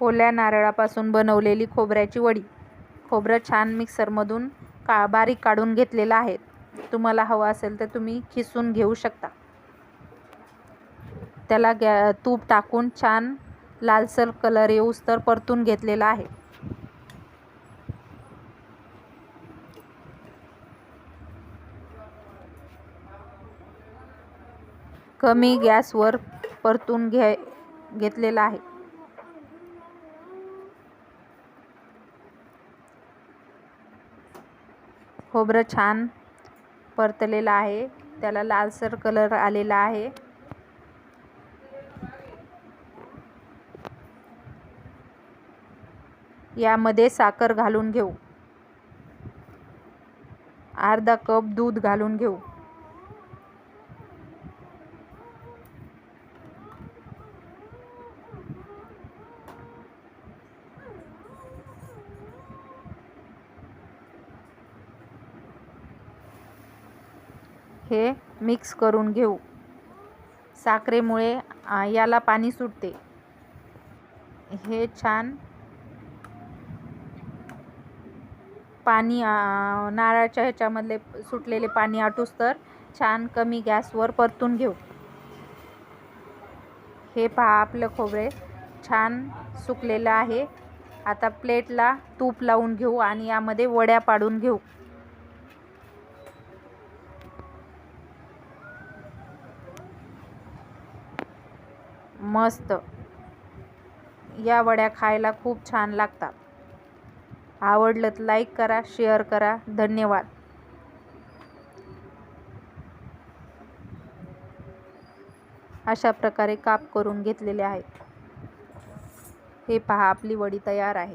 ओल्या नारळापासून बनवलेली खोबऱ्याची वडी. खोबरं छान मिक्सरमधून का बारीक काढून घेतलेलं आहे. तुम्हाला हवं असेल तर तुम्ही खिसून घेऊ शकता. त्याला गॅ तूप टाकून छान लालसर कलर येऊस्तर परतून घेतलेला आहे. कमी गॅसवर परतून घे घेतलेला आहे. खोबरं छान परतलेलं आहे. त्याला लालसर कलर आलेला आहे. यामध्ये साखर घालून घेऊ. अर्धा कप दूध घालून घेऊ. हे मिक्स करून घेऊ. साखरेमुळे याला पाणी सुटते. हे छान पाणी नारळाच्या ह्याच्यामधले सुटलेले पाणी आटूस तर छान कमी गॅसवर परतून घेऊ. हे पहा आपलं खोबरे छान सुकलेलं आहे. आता प्लेटला तूप लावून घेऊ आणि यामध्ये वड्या पाडून घेऊ. मस्त. या वड्या खायला खूप छान लागतात. आवडलं तर लाईक करा शेअर करा. धन्यवाद. अशा प्रकारे काप करून घेतलेले आहेत. हे पहा आपली वडी तयार आहे.